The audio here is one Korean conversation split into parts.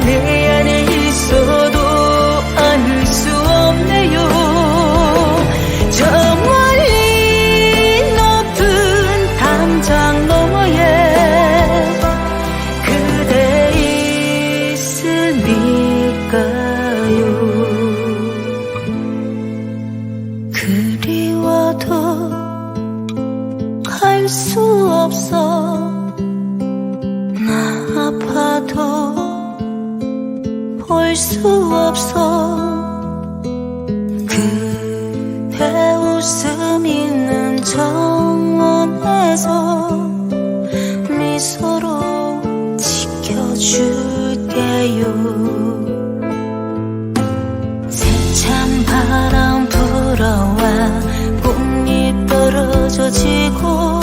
내 안에 있어도 안을 수 없네요. 저 멀리 높은 담장 너머에 그대 있으니까요. 그리워도 갈 수 없어. 나 아파도 볼수 없어. 그대 웃음 있는 정원에서 미소로 지켜줄게요. 세찬 바람 불어와 꽃잎 떨어져 지고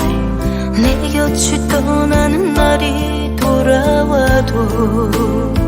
내 곁을 떠나는 날이 돌아와도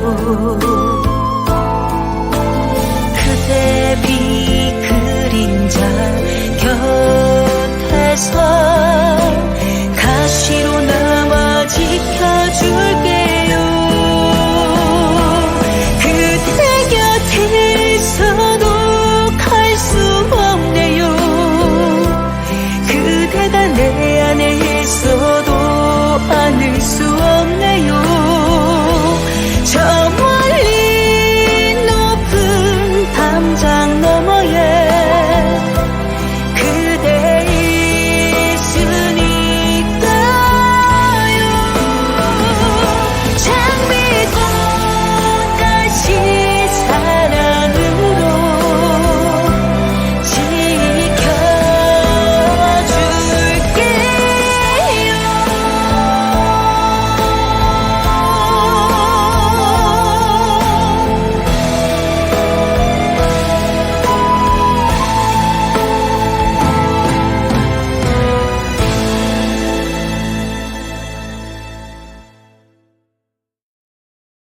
苦